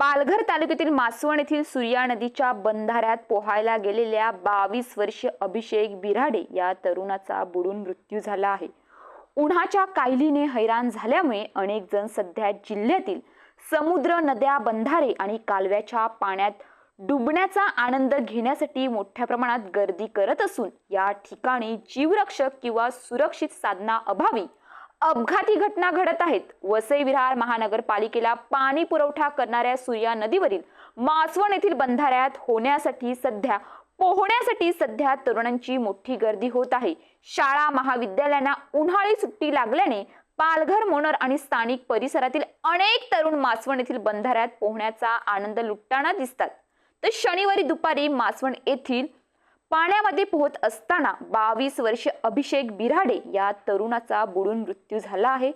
पालघर तालुक्यातील मासवण येथील सूर्या नदीच्या बंधाऱ्यात पोहायला गेलेल्या बावीस वर्षीय अभिषेक बिराडे या तरुणाचा बुडून मृत्यू झाला आहे. उन्हाच्या कायलीने हैराण झाल्यामुळे अनेक जण सध्या जिल्ह्यातील समुद्र नद्या बंधारे आणि कालव्याच्या पाण्यात डुबण्याचा आनंद घेण्यासाठी मोठ्या प्रमाणात गर्दी करत असून या ठिकाणी जीवरक्षक किंवा सुरक्षित साधना अभावी अपघाती घटना घडत आहेत. वसई विरार महानगरपालिकेला पाणी पुरवठा करणाऱ्या सूर्या नदीवरील मासवण येथील बंधाऱ्यात होण्यासाठी सध्या पोहण्यासाठी सध्या तरुणांची मोठी गर्दी होत आहे. शाळा महाविद्यालयांना उन्हाळी सुट्टी लागल्याने पालघर मोनर आणि स्थानिक परिसरातील अनेक तरुण मासवण येथील बंधाऱ्यात पोहण्याचा आनंद लुटताना दिसतात. तर शनिवारी दुपारी मासवण येथील पाण्यामध्ये पोहत असताना बावीस वर्ष अभिषेक बिराडे या तरुणाचा बुडून मृत्यू झाला आहे.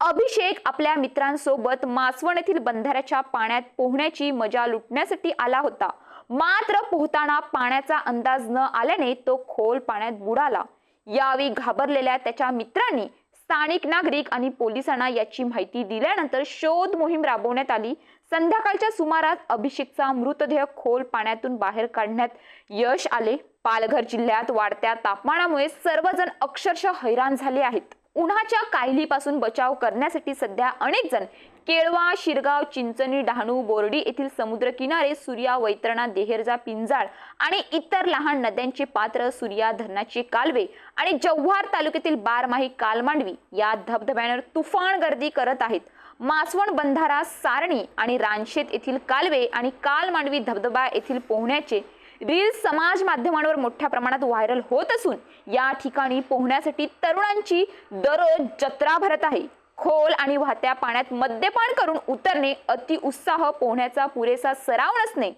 अभिषेक आपल्या मित्रांसोबत मासवण येथील बंधाऱ्याच्या पाण्यात पोहण्याची मजा लुटण्यासाठी आला होता. मात्र पोहताना पाण्याचा अंदाज न आल्याने तो खोल पाण्यात बुडाला. यावेळी घाबरलेल्या त्याच्या मित्रांनी स्थानिक नागरिक आणि पोलिसांना याची माहिती दिल्यानंतर शोध मोहीम राबवण्यात आली. संध्याकाळच्या सुमारास अभिषेकचा मृतदेह खोल पाण्यातून बाहेर काढण्यात यश आले. पालघर जिल्ह्यात वाढत्या तापमानामुळे सर्वजण अक्षरशः हैराण झाले आहेत. उन्हाच्या कायलीपासून बचाव करण्यासाठी सध्या अनेक जण केळवा शिरगाव चिंचणी डहाणू बोर्डी येथील समुद्र किनारे सूर्या वैतरणा देहेरजा पिंजाळ आणि इतर लहान नद्यांचे पात्र सूर्या धरणाचे कालवे आणि जव्हार तालुक्यातील बारमाही कालमांडवी या धबधब्यावर तुफान गर्दी करत आहेत. मासवण बंधारा सारणी आणि रानशेत येथील कालवे आणि कालमांडवी धबधबा येथील पोहण्याचे रील्स समाज माध्यमांवर मोठ्या प्रमाणात व्हायरल होत असून या ठिकाणी पोहण्यासाठी तरुणांची दररोज जत्रा भरत आहे. खोल आणि वाहत्या पाण्यात मद्यपान करून उतरणे अति उत्साह पोहण्याचा पुरेसा सराव नसणे.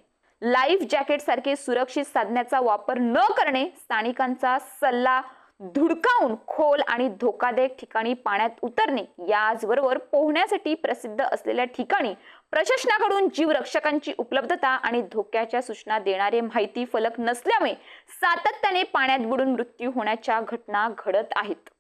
लाईफ जॅकेट सारखे सुरक्षित साधण्याचा वापर न करणे स्थानिकांचा सल्ला धुडकावून खोल आणि धोकादायक ठिकाणी पाण्यात उतरणे याचबरोबर पोहण्यासाठी प्रसिद्ध असलेल्या ठिकाणी प्रशासनाकडून जीवरक्षकांची उपलब्धता आणि धोक्याच्या सूचना देणारे माहिती फलक नसल्यामुळे सातत्याने पाण्यात बुडून मृत्यू होण्याच्या घटना घडत आहेत.